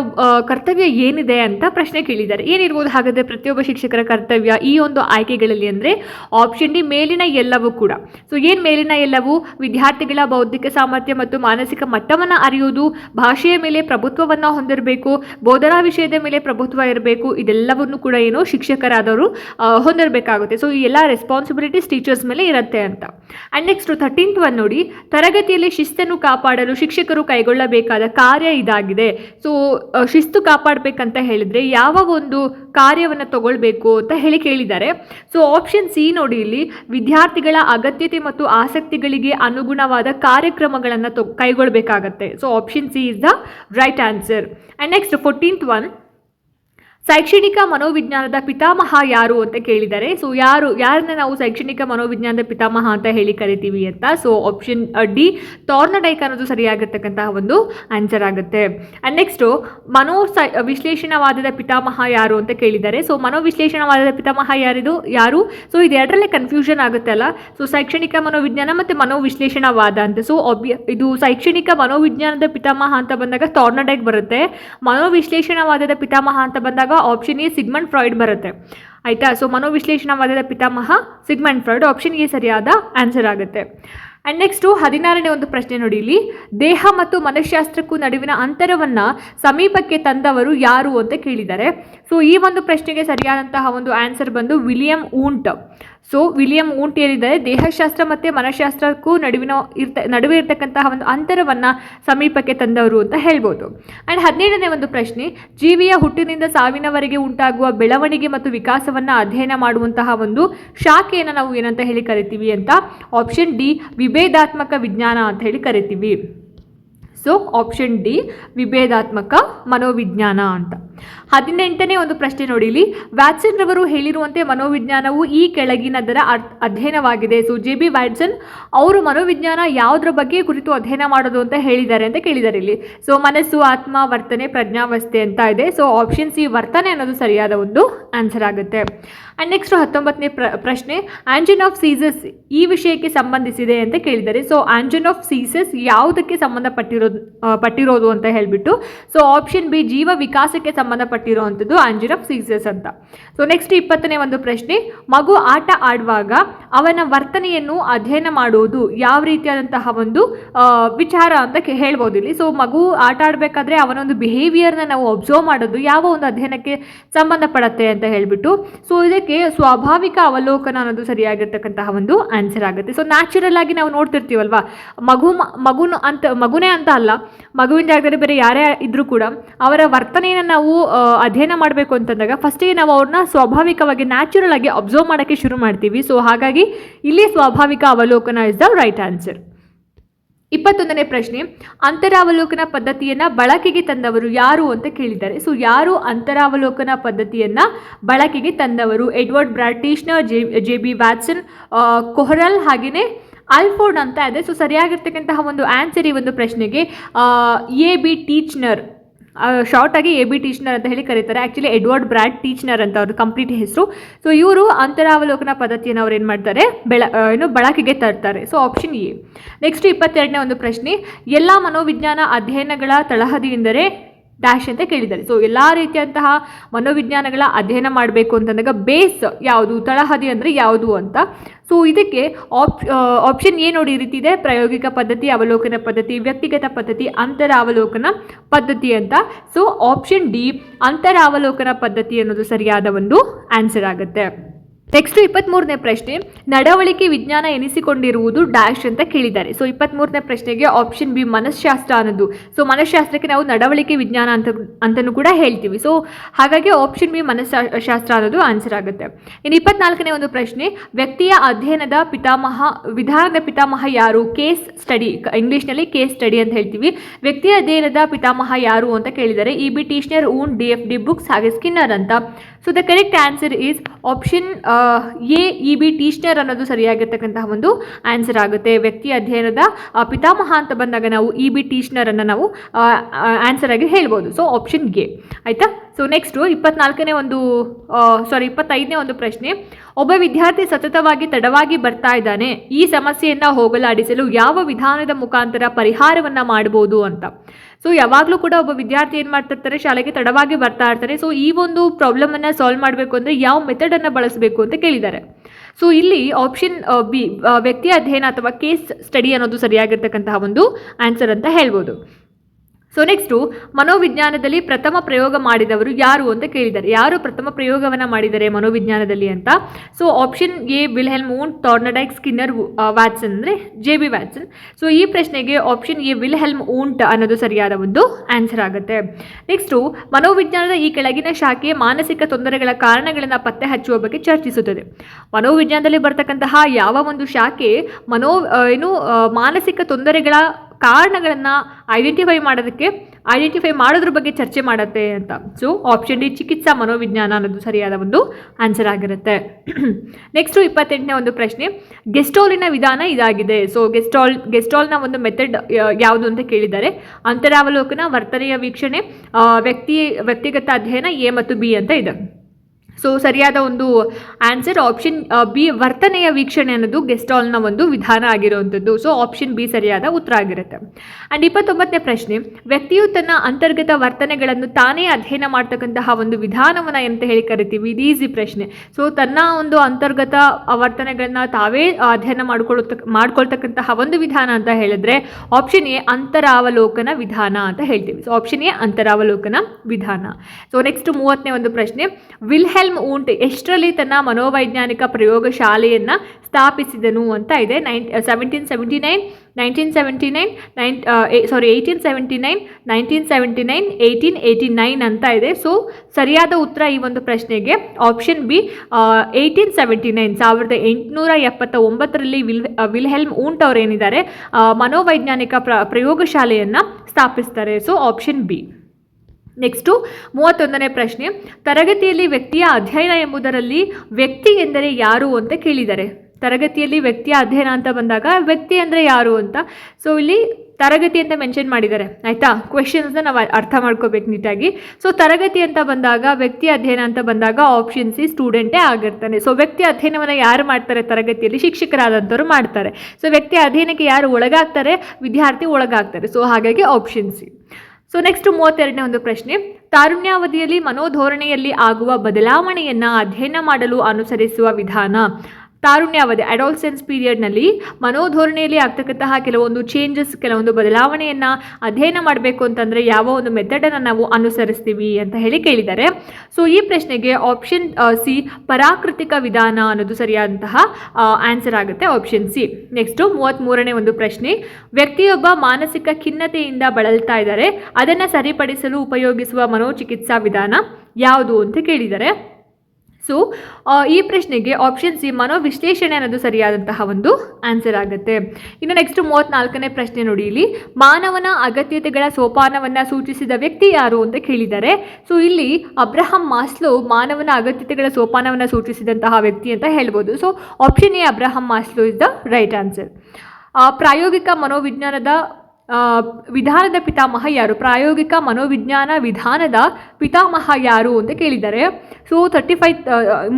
ಕರ್ತವ್ಯ ಏನಿದೆ ಅಂತ ಪ್ರಶ್ನೆ ಕೇಳಿದ್ದಾರೆ. ಏನಿರ್ಬೋದು ಹಾಗಾದರೆ ಪ್ರತಿಯೊಬ್ಬ ಶಿಕ್ಷಕರ ಕರ್ತವ್ಯ ಈ ಒಂದು ಆಯ್ಕೆಗಳಲ್ಲಿ ಅಂದರೆ ಆಪ್ಷನ್ ಡಿ ಮೇಲಿನ ಎಲ್ಲವೂ ಕೂಡ. ಸೊ ಏನು ಮೇಲಿನ ಎಲ್ಲವೂ? ವಿದ್ಯಾರ್ಥಿಗಳ ಬೌದ್ಧಿಕ ಸಾಮರ್ಥ್ಯ ಮತ್ತು ಮಾನಸಿಕ ಮಟ್ಟವನ್ನು ಅರಿಯುವುದು, ಭಾಷೆಯ ಮೇಲೆ ಪ್ರಭುತ್ವವನ್ನು ಹೊಂದಿರಬೇಕು, ಬೋಧನಾ ವಿಷಯದ ಮೇಲೆ ಪ್ರಭುತ್ವ ಇರಬೇಕು, ಇದೆಲ್ಲವನ್ನು ಕೂಡ ಏನು ಶಿಕ್ಷಕರಾದವರು ಹೊಂದಿರಬೇಕಾಗುತ್ತೆ. ಸೊ ಈ ಎಲ್ಲ ರೆಸ್ಪಾನ್ಸಿಬಿಲಿಟೀಸ್ ಟೀಚರ್ಸ್ ಮೇಲೆ ಇರುತ್ತೆ ಅಂತ. ಆ್ಯಂಡ್ ನೆಕ್ಸ್ಟ್ ಥರ್ಟೀನ್ತ್ ಒನ್ ನೋಡಿ ತರಗತಿಯಲ್ಲಿ ಶಿಸ್ತನ್ನು ಕಾಪಾಡಲು ಶಿಕ್ಷಕರು ಕೈಗೊಳ್ಳಬೇಕಾದ ಕಾರ್ಯ ಇದಾಗಿದೆ. ಸೊ ಶಿಸ್ತು ಕಾಪಾಡಬೇಕಂತ ಹೇಳಿದ್ರೆ ಯಾವ ಒಂದು ಕಾರ್ಯವನ್ನು ತಗೊಳ್ಬೇಕು ಅಂತ ಹೇಳಿ ಕೇಳಿದ್ದಾರೆ. ಸೊ ಆಪ್ಷನ್ ಸಿ ನೋಡಿ ಇಲ್ಲಿ, ವಿದ್ಯಾರ್ಥಿಗಳ ಅಗತ್ಯತೆ ಮತ್ತು ಆಸಕ್ತಿಗಳಿಗೆ ಅನುಗುಣವಾದ ಕಾರ್ಯಕ್ರಮಗಳನ್ನು ತೊ ಕೈಗೊಳ್ಳಬೇಕಾಗತ್ತೆ so option C is the right answer and next fourteenth one ಶೈಕ್ಷಣಿಕ ಮನೋವಿಜ್ಞಾನದ ಪಿತಾಮಹ ಯಾರು ಅಂತ ಕೇಳಿದರೆ ಸೊ ಯಾರು, ಯಾರನ್ನ ನಾವು ಶೈಕ್ಷಣಿಕ ಮನೋವಿಜ್ಞಾನದ ಪಿತಾಮಹ ಅಂತ ಹೇಳಿ ಕರಿತೀವಿ ಅಂತ ಸೊ ಆಪ್ಷನ್ ಡಿ ಟಾರ್ನಡೈಕ್ ಅನ್ನೋದು ಸರಿಯಾಗಿರ್ತಕ್ಕಂತಹ ಒಂದು ಆನ್ಸರ್ ಆಗುತ್ತೆ. ಆ್ಯಂಡ್ ನೆಕ್ಸ್ಟು ಮನೋ ವಿಶ್ಲೇಷಣವಾದದ ಪಿತಾಮಹ ಯಾರು ಅಂತ ಕೇಳಿದ್ದಾರೆ ಸೊ ಮನೋವಿಶ್ಲೇಷಣವಾದದ ಪಿತಾಮಹ ಯಾರಿದು, ಯಾರು? ಸೊ ಇದೆರಡರಲ್ಲೇ ಕನ್ಫ್ಯೂಷನ್ ಆಗುತ್ತೆ ಅಲ್ಲ? ಸೊ ಶೈಕ್ಷಣಿಕ ಮನೋವಿಜ್ಞಾನ ಮತ್ತು ಮನೋವಿಶ್ಲೇಷಣವಾದ ಅಂತ ಸೊ ಇದು ಶೈಕ್ಷಣಿಕ ಮನೋವಿಜ್ಞಾನದ ಪಿತಾಮಹ ಅಂತ ಬಂದಾಗ ಟಾರ್ನಡೈಕ್ ಬರುತ್ತೆ. ಮನೋವಿಶ್ಲೇಷಣವಾದದ ಪಿತಾಮಹ ಅಂತ ಬಂದಾಗ ಆಪ್ಷನ್ ಎ ಸಿಗ್ಮಂಡ್ ಫ್ರಾಯ್ಡ್ ಬರುತ್ತೆ. ಆಯಿತಾ? ಸೊ ಮನೋವಿಶ್ಲೇಷಣವಾದದ ಪಿತಾಮಹ ಸಿಗ್ಮಂಡ್ ಫ್ರಾಯ್ಡ್ ಆಪ್ಷನ್ ಎ ಸರಿಯಾದ ಆನ್ಸರ್ ಆಗುತ್ತೆ. ಆ್ಯಂಡ್ ನೆಕ್ಸ್ಟು ಹದಿನಾರನೇ ಒಂದು ಪ್ರಶ್ನೆ ನೋಡಿ ಇಲ್ಲಿ. ದೇಹ ಮತ್ತು ಮನಃಶಾಸ್ತ್ರಕ್ಕೂ ನಡುವಿನ ಅಂತರವನ್ನು ಸಮೀಪಕ್ಕೆ ತಂದವರು ಯಾರು ಅಂತ ಕೇಳಿದ್ದಾರೆ. ಸೊ ಈ ಒಂದು ಪ್ರಶ್ನೆಗೆ ಸರಿಯಾದಂತಹ ಒಂದು ಆನ್ಸರ್ ಬಂದು William Wundt so William Wundt ಏನಿದ್ದಾರೆ ದೇಹಶಾಸ್ತ್ರ ಮತ್ತು ಮನಃಶಾಸ್ತ್ರಕ್ಕೂ ನಡುವಿನ ಇರ್ತ, ನಡುವೆ ಇರ್ತಕ್ಕಂತಹ ಒಂದು ಅಂತರವನ್ನು ಸಮೀಪಕ್ಕೆ ತಂದವರು ಅಂತ ಹೇಳ್ಬೋದು. ಆ್ಯಂಡ್ ಹದಿನೇಳನೇ ಒಂದು ಪ್ರಶ್ನೆ, ಜೀವಿಯ ಹುಟ್ಟಿನಿಂದ ಸಾವಿನವರೆಗೆ ಉಂಟಾಗುವ ಬೆಳವಣಿಗೆ ಮತ್ತು ವಿಕಾಸವನ್ನು ಅಧ್ಯಯನ ಮಾಡುವಂತಹ ಒಂದು ಶಾಖೆಯನ್ನು ನಾವು ಏನಂತ ಹೇಳಿ ಕರಿತೀವಿ ಅಂತ ಆಪ್ಷನ್ ಡಿ ವಿಭೇದಾತ್ಮಕ ವಿಜ್ಞಾನ ಅಂತ ಹೇಳಿ ಕರಿತೀವಿ. ಸೊ ಆಪ್ಷನ್ ಡಿ ವಿಭೇದಾತ್ಮಕ ಮನೋವಿಜ್ಞಾನ ಅಂತ. ಹದಿನೆಂಟನೇ ಒಂದು ಪ್ರಶ್ನೆ ನೋಡಿ ಇಲ್ಲಿ. ವ್ಯಾಟ್ಸನ್ ರವರು ಹೇಳಿರುವಂತೆ ಮನೋವಿಜ್ಞಾನವು ಈ ಕೆಳಗಿನದರ ಅಧ್ಯಯನವಾಗಿದೆ. ಸೊ, ಜೆ ಬಿ ವ್ಯಾಟ್ಸನ್ ಅವರು ಮನೋವಿಜ್ಞಾನ ಯಾವುದ್ರ ಬಗ್ಗೆ ಕುರಿತು ಅಧ್ಯಯನ ಮಾಡೋದು ಅಂತ ಹೇಳಿದ್ದಾರೆ ಅಂತ ಕೇಳಿದ್ದಾರೆ ಇಲ್ಲಿ. ಸೊ, ಮನಸ್ಸು, ಆತ್ಮ, ವರ್ತನೆ, ಪ್ರಜ್ಞಾವಸ್ಥೆ ಅಂತ ಇದೆ. ಸೊ ಆಪ್ಷನ್ ಸಿ ವರ್ತನೆ ಅನ್ನೋದು ಸರಿಯಾದ ಒಂದು ಆನ್ಸರ್ ಆಗುತ್ತೆ. ಆ್ಯಂಡ್ ನೆಕ್ಸ್ಟ್ ಹತ್ತೊಂಬತ್ತನೇ ಪ್ರ, ಪ್ರಶ್ನೆ ಆ್ಯಂಜನ್ ಆಫ್ ಸೀಸಸ್ ಈ ವಿಷಯಕ್ಕೆ ಸಂಬಂಧಿಸಿದೆ ಅಂತ ಕೇಳಿದ್ದಾರೆ. ಸೊ ಆ್ಯಂಜನ್ ಆಫ್ ಸೀಸಸ್ ಯಾವುದಕ್ಕೆ ಸಂಬಂಧಪಟ್ಟಿರೋದು ಪಟ್ಟಿರೋದು ಅಂತ ಹೇಳಿಬಿಟ್ಟು. ಸೊ ಆಪ್ಷನ್ ಬಿ, ಜೀವ ವಿಕಾಸಕ್ಕೆ ಸಂಬಂಧಪಟ್ಟಿರುವಂಥದ್ದು ಆಂಜಿನ್ ಆಫ್ ಸೀಸಸ್ ಅಂತ. ಸೊ ನೆಕ್ಸ್ಟ್ ಇಪ್ಪತ್ತನೇ ಒಂದು ಪ್ರಶ್ನೆ, ಮಗು ಆಟ ಆಡುವಾಗ ಅವನ ವರ್ತನೆಯನ್ನು ಅಧ್ಯಯನ ಮಾಡುವುದು ಯಾವ ರೀತಿಯಾದಂತಹ ಒಂದು ವಿಚಾರ ಅಂತ ಹೇಳ್ಬೋದು ಇಲ್ಲಿ. ಸೊ ಮಗು ಆಟ ಆಡಬೇಕಾದ್ರೆ ಅವನೊಂದು ಬಿಹೇವಿಯರ್ನ ನಾವು ಅಬ್ಸರ್ವ್ ಮಾಡೋದು ಯಾವ ಒಂದು ಅಧ್ಯಯನಕ್ಕೆ ಸಂಬಂಧಪಡುತ್ತೆ ಅಂತ ಹೇಳಿಬಿಟ್ಟು ಸೊ ಇದಕ್ಕೆ ಸ್ವಾಭಾವಿಕ ಅವಲೋಕನ ಅನ್ನೋದು ಸರಿಯಾಗಿರ್ತಕ್ಕಂತಹ ಒಂದು ಆನ್ಸರ್ ಆಗುತ್ತೆ. ಸೊ ನ್ಯಾಚುರಲ್ ಆಗಿ ನಾವು ನೋಡ್ತಿರ್ತೀವಲ್ವಾ, ಮಗು ಮಗುನ ಅಂತ, ಮಗುನೇ ಅಂತ ಅಲ್ಲ, ಮಗುವಿನ ಜಾಗದಲ್ಲಿ ಬೇರೆ ಯಾರೇ ಇದ್ರೂ ಕೂಡ ಅವರ ವರ್ತನೆಯನ್ನು ನಾವು ಅಧ್ಯಯನ ಮಾಡಬೇಕು ಅಂತಂದಾಗ ಫಸ್ಟಿಗೆ ನಾವು ಅವ್ರನ್ನ ಸ್ವಾಭಾವಿಕವಾಗಿ ನ್ಯಾಚುರಲ್ ಆಗಿ ಅಬ್ಸರ್ವ್ ಮಾಡೋಕ್ಕೆ ಶುರು ಮಾಡ್ತೀವಿ. ಸೊ ಹಾಗಾಗಿ ಇಲ್ಲಿ ಸ್ವಾಭಾವಿಕ ಅವಲೋಕನ ಇಸ್ ದ ರೈಟ್ ಆನ್ಸರ್ ಇಪ್ಪತ್ತೊಂದನೇ ಪ್ರಶ್ನೆ, ಅಂತರಾವಲೋಕನ ಪದ್ಧತಿಯನ್ನ ಬಳಕೆಗೆ ತಂದವರು ಯಾರು ಅಂತ ಕೇಳಿದ್ದಾರೆ. ಸೊ ಯಾರು ಅಂತರಾವಲೋಕನ ಪದ್ಧತಿಯನ್ನ ಬಳಕೆಗೆ ತಂದವರು? Edward Titchener J J B Watson Kohler ಹಾಗೆಯೇ ಅಲ್ಫೋರ್ಡ್ ಅಂತ ಇದೆ. ಸೊ ಸರಿಯಾಗಿರ್ತಕ್ಕಂತಹ ಒಂದು ಆನ್ಸರ್ ಈ ಒಂದು ಪ್ರಶ್ನೆಗೆ. E B Titchener. ಶಾರ್ಟ್ ಆಗಿ ಎ ಬಿ ಟೀಚ್ನರ್ ಅಂತ ಹೇಳಿ ಕರೀತಾರೆ. ಆ್ಯಕ್ಚುಲಿ ಎಡ್ವರ್ಡ್ ಬ್ರ್ಯಾಡ್ ಟೀಚ್ನರ್ ಅಂತ ಅವ್ರ ಕಂಪ್ಲೀಟ್ ಹೆಸರು. ಸೊ ಇವರು ಅಂತರಾವಲೋಕನ ಪದ್ಧತಿಯನ್ನು ಅವ್ರು ಏನು ಮಾಡ್ತಾರೆ? ಬೆಳ ಏನು ಬಳಕೆಗೆ ತರ್ತಾರೆ. ಸೊ ಆಪ್ಷನ್ ಎ ನೆಕ್ಸ್ಟ್ ಇಪ್ಪತ್ತೆರಡನೇ ಒಂದು ಪ್ರಶ್ನೆ. ಎಲ್ಲ ಮನೋವಿಜ್ಞಾನ ಅಧ್ಯಯನಗಳ ತಳಹದಿ ಎಂದರೆ ಡ್ಯಾಶ್ ಅಂತ ಕೇಳಿದ್ದಾರೆ. ಸೊ ಎಲ್ಲ ರೀತಿಯಂತಹ ಮನೋವಿಜ್ಞಾನಗಳ ಅಧ್ಯಯನ ಮಾಡಬೇಕು ಅಂತಂದಾಗ ಬೇಸ್ ಯಾವುದು, ತಳಹದಿ ಅಂದರೆ ಯಾವುದು ಅಂತ. ಸೊ ಇದಕ್ಕೆ ಆಪ್ ಆಪ್ಷನ್ ಏನು ನೋಡಿ ರೀತಿ ಇದೆ. ಪ್ರಾಯೋಗಿಕ ಪದ್ಧತಿ, ಅವಲೋಕನ ಪದ್ಧತಿ, ವ್ಯಕ್ತಿಗತ ಪದ್ಧತಿ, ಅಂತರಾವಲೋಕನ ಪದ್ಧತಿ ಅಂತ. ಸೊ ಆಪ್ಷನ್ ಡಿ ಅಂತರಾವಲೋಕನ ಪದ್ಧತಿ ಅನ್ನೋದು ಸರಿಯಾದ ಒಂದು ಆನ್ಸರ್ ಆಗುತ್ತೆ. ನೆಕ್ಸ್ಟ್ ಇಪ್ಪತ್ತ್ಮೂರನೇ ಪ್ರಶ್ನೆ, ನಡವಳಿಕೆ ವಿಜ್ಞಾನ ಎನಿಸಿಕೊಂಡಿರುವುದು ಡ್ಯಾಶ್ ಅಂತ ಕೇಳಿದ್ದಾರೆ. ಸೊ ಇಪ್ಪತ್ತ್ಮೂರನೇ ಪ್ರಶ್ನೆಗೆ ಆಪ್ಷನ್ ಬಿ ಮನಃಶಾಸ್ತ್ರ ಅನ್ನೋದು. ಸೊ ಮನಃಶಾಸ್ತ್ರಕ್ಕೆ ನಾವು ನಡವಳಿಕೆ ವಿಜ್ಞಾನ ಅಂತ ಅಂತಲೂ ಕೂಡ ಹೇಳ್ತೀವಿ. ಸೊ ಹಾಗಾಗಿ ಆಪ್ಷನ್ ಬಿ ಮನಃಶಾಸ್ತ್ರ ಅನ್ನೋದು ಆನ್ಸರ್ ಆಗುತ್ತೆ. ಇನ್ನು ಇಪ್ಪತ್ನಾಲ್ಕನೇ ಒಂದು ಪ್ರಶ್ನೆ, ವ್ಯಕ್ತಿಯ ಅಧ್ಯಯನದ ಪಿತಾಮಹ, ವಿಧಾನದ ಪಿತಾಮಹ ಯಾರು? ಕೇಸ್ ಸ್ಟಡಿ ಇಂಗ್ಲೀಷ್ನಲ್ಲಿ ಕೇಸ್ ಸ್ಟಡಿ ಅಂತ ಹೇಳ್ತೀವಿ. ವ್ಯಕ್ತಿಯ ಅಧ್ಯಯನದ ಪಿತಾಮಹ ಯಾರು ಅಂತ ಕೇಳಿದ್ದಾರೆ. E B Titchener Wundt D F D books ಹಾಗೆ ಸ್ಕಿನ್ನರ್ ಅಂತ. So the correct answer is option A E B Titchener ಅನ್ನೋದು ಸರಿಯಾಗಿರ್ತಕ್ಕಂತಹ ಒಂದು ಆನ್ಸರ್ ಆಗುತ್ತೆ. ವ್ಯಕ್ತಿ ಅಧ್ಯಯನದ ಪಿತಾಮಹ ಅಂತ ಬಂದಾಗ ನಾವು ಇ ಬಿ ಟೀಶ್ನರ್ ಅನ್ನು ನಾವು ಆನ್ಸರ್ ಆಗಿ ಹೇಳ್ಬೋದು. ಸೊ ಆಪ್ಷನ್ ಎ ಆಯಿತಾ? ಸೊ ನೆಕ್ಸ್ಟು ಇಪ್ಪತ್ನಾಲ್ಕನೇ ಒಂದು ಸಾರಿ ಇಪ್ಪತ್ತೈದನೇ ಒಂದು ಪ್ರಶ್ನೆ. ಒಬ್ಬ ವಿದ್ಯಾರ್ಥಿ ಸತತವಾಗಿ ತಡವಾಗಿ ಬರ್ತಾ ಇದ್ದಾನೆ. ಈ ಸಮಸ್ಯೆಯನ್ನು ಹೋಗಲಾಡಿಸಲು ಯಾವ ವಿಧಾನದ ಮುಖಾಂತರ ಪರಿಹಾರವನ್ನು ಮಾಡ್ಬೋದು ಅಂತ. ಸೊ ಯಾವಾಗಲೂ ಕೂಡ ಒಬ್ಬ ವಿದ್ಯಾರ್ಥಿ ಏನು ಮಾಡ್ತಿರ್ತಾರೆ? ಶಾಲೆಗೆ ತಡವಾಗಿ ಬರ್ತಾ ಇರ್ತಾರೆ. ಸೊ ಈ ಒಂದು ಪ್ರಾಬ್ಲಮನ್ನು ಸಾಲ್ವ್ ಮಾಡಬೇಕು ಅಂದರೆ ಯಾವ ಮೆಥಡನ್ನು ಬಳಸಬೇಕು ಅಂತ ಕೇಳಿದ್ದಾರೆ. ಸೊ ಇಲ್ಲಿ ಆಪ್ಷನ್ ಬಿ ವ್ಯಕ್ತಿ ಅಧ್ಯಯನ ಅಥವಾ ಕೇಸ್ ಸ್ಟಡಿ ಅನ್ನೋದು ಸರಿಯಾಗಿರ್ತಕ್ಕಂತಹ ಒಂದು ಆನ್ಸರ್ ಅಂತ ಹೇಳ್ಬೋದು. ಸೊ ನೆಕ್ಸ್ಟು ಮನೋವಿಜ್ಞಾನದಲ್ಲಿ ಪ್ರಥಮ ಪ್ರಯೋಗ ಮಾಡಿದವರು ಯಾರು ಅಂತ ಕೇಳಿದ್ದಾರೆ. ಯಾರು ಪ್ರಥಮ ಪ್ರಯೋಗವನ್ನು ಮಾಡಿದ್ದಾರೆ ಮನೋವಿಜ್ಞಾನದಲ್ಲಿ ಅಂತ? So option A Wilhelm Wundt Thorndike Skinner Watson ಅಂದರೆ ಜೆ ಬಿ ವ್ಯಾಟ್ಸನ್ ಸೊ ಈ ಪ್ರಶ್ನೆಗೆ ಆಪ್ಷನ್ ಎ ವಿಲ್ಹೆಲ್ಮ್ ಊಂಟ್ ಅನ್ನೋದು ಸರಿಯಾದ ಒಂದು ಆನ್ಸರ್ ಆಗುತ್ತೆ. ನೆಕ್ಸ್ಟು ಮನೋವಿಜ್ಞಾನದ ಈ ಕೆಳಗಿನ ಶಾಖೆ ಮಾನಸಿಕ ತೊಂದರೆಗಳ ಕಾರಣಗಳನ್ನು ಪತ್ತೆ ಹಚ್ಚುವ ಬಗ್ಗೆ ಚರ್ಚಿಸುತ್ತದೆ. ಮನೋವಿಜ್ಞಾನದಲ್ಲಿ ಬರ್ತಕ್ಕಂತಹ ಯಾವ ಒಂದು ಶಾಖೆ ಮನೋ ಏನು ಮಾನಸಿಕ ತೊಂದರೆಗಳ ಕಾರಣಗಳನ್ನು ಐಡೆಂಟಿಫೈ ಮಾಡೋದಕ್ಕೆ ಐಡೆಂಟಿಫೈ ಮಾಡೋದ್ರ ಬಗ್ಗೆ ಚರ್ಚೆ ಮಾಡುತ್ತೆ ಅಂತ. ಸೊ ಆಪ್ಷನ್ ಡಿ ಚಿಕಿತ್ಸಾ ಮನೋವಿಜ್ಞಾನ ಅನ್ನೋದು ಸರಿಯಾದ ಒಂದು ಆನ್ಸರ್ ಆಗಿರುತ್ತೆ. <clears throat> ನೆಕ್ಸ್ಟು ಇಪ್ಪತ್ತೆಂಟನೇ ಒಂದು ಪ್ರಶ್ನೆ. ಗೆಸ್ಟಾಲಿನ ವಿಧಾನ ಇದಾಗಿದೆ. ಸೊ ಗೆಸ್ಟಾಲ್, ಗೆಸ್ಟಾಲ್ನ ಒಂದು ಮೆಥಡ್ ಯಾವುದು ಅಂತ ಕೇಳಿದ್ದಾರೆ. ಅಂತರಾವಲೋಕನ ವರ್ತನೆಯ ವೀಕ್ಷಣೆ ವ್ಯಕ್ತಿ, ವ್ಯಕ್ತಿಗತ ಅಧ್ಯಯನ ಎ ಮತ್ತು ಬಿ ಅಂತ ಇದೆ. ಸೊ ಸರಿಯಾದ ಒಂದು ಆನ್ಸರ್ ಆಪ್ಷನ್ ಬಿ ವರ್ತನೆಯ ವೀಕ್ಷಣೆ ಅನ್ನೋದು ಗೆಸ್ಟಾಲ್ನ ಒಂದು ವಿಧಾನ ಆಗಿರುವಂಥದ್ದು. ಸೊ ಆಪ್ಷನ್ ಬಿ ಸರಿಯಾದ ಉತ್ತರ ಆಗಿರುತ್ತೆ. ಆ್ಯಂಡ್ ಇಪ್ಪತ್ತೊಂಬತ್ತನೇ ಪ್ರಶ್ನೆ, ವ್ಯಕ್ತಿಯು ತನ್ನ ಅಂತರ್ಗತ ವರ್ತನೆಗಳನ್ನು ತಾನೇ ಅಧ್ಯಯನ ಮಾಡ್ತಕ್ಕಂತಹ ಒಂದು ವಿಧಾನವನ್ನು ಅಂತ ಹೇಳಿ ಕರಿತೀವಿ? ಇದು ಈಸಿ ಪ್ರಶ್ನೆ. ಸೊ ತನ್ನ ಒಂದು ಅಂತರ್ಗತ ವರ್ತನೆಗಳನ್ನ ತಾವೇ ಅಧ್ಯಯನ ಮಾಡ್ಕೊಳ್ಳುತ್ತ ಮಾಡ್ಕೊಳ್ತಕ್ಕಂತಹ ಒಂದು ವಿಧಾನ ಅಂತ ಹೇಳಿದ್ರೆ ಆಪ್ಷನ್ ಎ ಅಂತರಾವಲೋಕನ ವಿಧಾನ ಅಂತ ಹೇಳ್ತೀವಿ. ಸೊ ಆಪ್ಷನ್ ಎ ಅಂತರಾವಲೋಕನ ವಿಧಾನ. ಸೊ ನೆಕ್ಸ್ಟ್ ಮೂವತ್ತನೇ ಒಂದು ಪ್ರಶ್ನೆ ವಿಲ್ಹೆಲ್ಮ್ ಊಂಟ್ ಎಷ್ಟರಲ್ಲಿ ತನ್ನ ಮನೋವೈಜ್ಞಾನಿಕ ಪ್ರಯೋಗಶಾಲೆಯನ್ನು ಸ್ಥಾಪಿಸಿದನು ಅಂತ ಇದೆ. Nine seventeen seventy nine nineteen seventy nine nine sorry eighteen seventy nine nineteen seventy nine eighteen eighty nine ಅಂತ ಇದೆ. ಸೊ ಸರಿಯಾದ ಉತ್ತರ ಈ ಒಂದು ಪ್ರಶ್ನೆಗೆ option B eighteen seventy nine ಸಾವಿರದ ಎಂಟುನೂರ ಎಪ್ಪತ್ತ ಒಂಬತ್ತರಲ್ಲಿ ವಿಲ್ ವಿಲ್ಹೆಲ್ಮ್ ಊಂಟ್ ಅವರೇನಿದ್ದಾರೆ ಮನೋವೈಜ್ಞಾನಿಕ ಪ್ರ, ಪ್ರಯೋಗಶಾಲೆಯನ್ನು ಸ್ಥಾಪಿಸ್ತಾರೆ. ಸೊ ಆಪ್ಷನ್ ಬಿ ನೆಕ್ಸ್ಟು ಮೂವತ್ತೊಂದನೇ ಪ್ರಶ್ನೆ. ತರಗತಿಯಲ್ಲಿ ವ್ಯಕ್ತಿಯ ಅಧ್ಯಯನ ಎಂಬುದರಲ್ಲಿ ವ್ಯಕ್ತಿ ಎಂದರೆ ಯಾರು ಅಂತ ಕೇಳಿದ್ದಾರೆ ತರಗತಿಯಲ್ಲಿ ವ್ಯಕ್ತಿಯ ಅಧ್ಯಯನ ಅಂತ ಬಂದಾಗ ವ್ಯಕ್ತಿ ಅಂದರೆ ಯಾರು ಅಂತ. ಸೊ ಇಲ್ಲಿ ತರಗತಿ ಅಂತ ಮೆನ್ಷನ್ ಮಾಡಿದ್ದಾರೆ. ಆಯಿತಾ? ಕ್ವೆಶನ್ಸ್ನ ನಾವು ಅರ್ಥ ಮಾಡ್ಕೋಬೇಕು ನೀಟಾಗಿ. ಸೊ ತರಗತಿ ಅಂತ ಬಂದಾಗ ವ್ಯಕ್ತಿ ಅಧ್ಯಯನ ಅಂತ ಬಂದಾಗ ಆಪ್ಷನ್ ಸಿ ಸ್ಟೂಡೆಂಟೇ ಆಗಿರ್ತಾನೆ. ಸೊ ವ್ಯಕ್ತಿ ಅಧ್ಯಯನವನ್ನು ಯಾರು ಮಾಡ್ತಾರೆ? ತರಗತಿಯಲ್ಲಿ ಶಿಕ್ಷಕರಾದಂಥವ್ರು ಮಾಡ್ತಾರೆ. ಸೊ ವ್ಯಕ್ತಿ ಅಧ್ಯಯನಕ್ಕೆ ಯಾರು ಒಳಗಾಗ್ತಾರೆ? ವಿದ್ಯಾರ್ಥಿ ಒಳಗಾಗ್ತಾರೆ. ಸೊ ಹಾಗಾಗಿ ಆಪ್ಷನ್ ಸಿ ಸೊ ನೆಕ್ಸ್ಟ್ ಮೂವತ್ತೆರಡನೇ ಒಂದು ಪ್ರಶ್ನೆ. ತಾರುಣ್ಯಾವಧಿಯಲ್ಲಿ ಮನೋಧೋರಣೆಯಲ್ಲಿ ಆಗುವ ಬದಲಾವಣೆಯನ್ನು ಅಧ್ಯಯನ ಮಾಡಲು ಅನುಸರಿಸುವ ವಿಧಾನ. ತಾರುಣ್ಯಾವಧಿ ಅಡಾಲ್ಸೆನ್ಸ್ ಪೀರಿಯಡ್ನಲ್ಲಿ ಮನೋಧೋರಣೆಯಲ್ಲಿ ಆಗ್ತಕ್ಕಂತಹ ಕೆಲವೊಂದು ಚೇಂಜಸ್ ಕೆಲವೊಂದು ಬದಲಾವಣೆಯನ್ನು ಅಧ್ಯಯನ ಮಾಡಬೇಕು ಅಂತಂದರೆ ಯಾವ ಒಂದು ಮೆಥಡನ್ನು ನಾವು ಅನುಸರಿಸ್ತೀವಿ ಅಂತ ಹೇಳಿ ಕೇಳಿದ್ದಾರೆ. ಸೊ ಈ ಪ್ರಶ್ನೆಗೆ ಆಪ್ಷನ್ ಸಿ, ಪರಾಕೃತಿಕ ವಿಧಾನ ಅನ್ನೋದು ಸರಿಯಾದಂತಹ ಆನ್ಸರ್ ಆಗುತ್ತೆ ಆಪ್ಷನ್ ಸಿ. ನೆಕ್ಸ್ಟು ಮೂವತ್ತ್ಮೂರನೇ ಒಂದು ಪ್ರಶ್ನೆ. ವ್ಯಕ್ತಿಯೊಬ್ಬ ಮಾನಸಿಕ ಖಿನ್ನತೆಯಿಂದ ಬಳಲ್ತಾ ಇದ್ದಾರೆ, ಅದನ್ನು ಸರಿಪಡಿಸಲು ಉಪಯೋಗಿಸುವ ಮನೋಚಿಕಿತ್ಸಾ ವಿಧಾನ ಯಾವುದು ಅಂತ ಕೇಳಿದ್ದಾರೆ. ಸೊ ಈ ಪ್ರಶ್ನೆಗೆ ಆಪ್ಷನ್ ಸಿ ಮನೋವಿಶ್ಲೇಷಣೆ ಅನ್ನೋದು ಸರಿಯಾದಂತಹ ಒಂದು ಆನ್ಸರ್ ಆಗುತ್ತೆ. ಇನ್ನು ನೆಕ್ಸ್ಟ್ ಮೂವತ್ನಾಲ್ಕನೇ ಪ್ರಶ್ನೆ ನೋಡಿ ಇಲ್ಲಿ. ಮಾನವನ ಅಗತ್ಯತೆಗಳ ಸೋಪಾನವನ್ನು ಸೂಚಿಸಿದ ವ್ಯಕ್ತಿ ಯಾರು ಅಂತ ಕೇಳಿದ್ದಾರೆ ಸೊ ಇಲ್ಲಿ ಅಬ್ರಹಂ ಮಾಸ್ಲೋ ಮಾನವನ ಅಗತ್ಯತೆಗಳ ಸೋಪಾನವನ್ನು ಸೂಚಿಸಿದಂತಹ ವ್ಯಕ್ತಿ ಅಂತ ಹೇಳ್ಬೋದು. So option A Abraham Maslow is the right answer ಪ್ರಾಯೋಗಿಕ ಮನೋವಿಜ್ಞಾನದ ವಿಧಾನದ ಪಿತಾಮಹ ಯಾರು? ಪ್ರಾಯೋಗಿಕ ಮನೋವಿಜ್ಞಾನ ವಿಧಾನದ ಪಿತಾಮಹ ಯಾರು ಅಂತ ಕೇಳಿದ್ದಾರೆ. ಸೊ ತರ್ಟಿ ಫೈವ್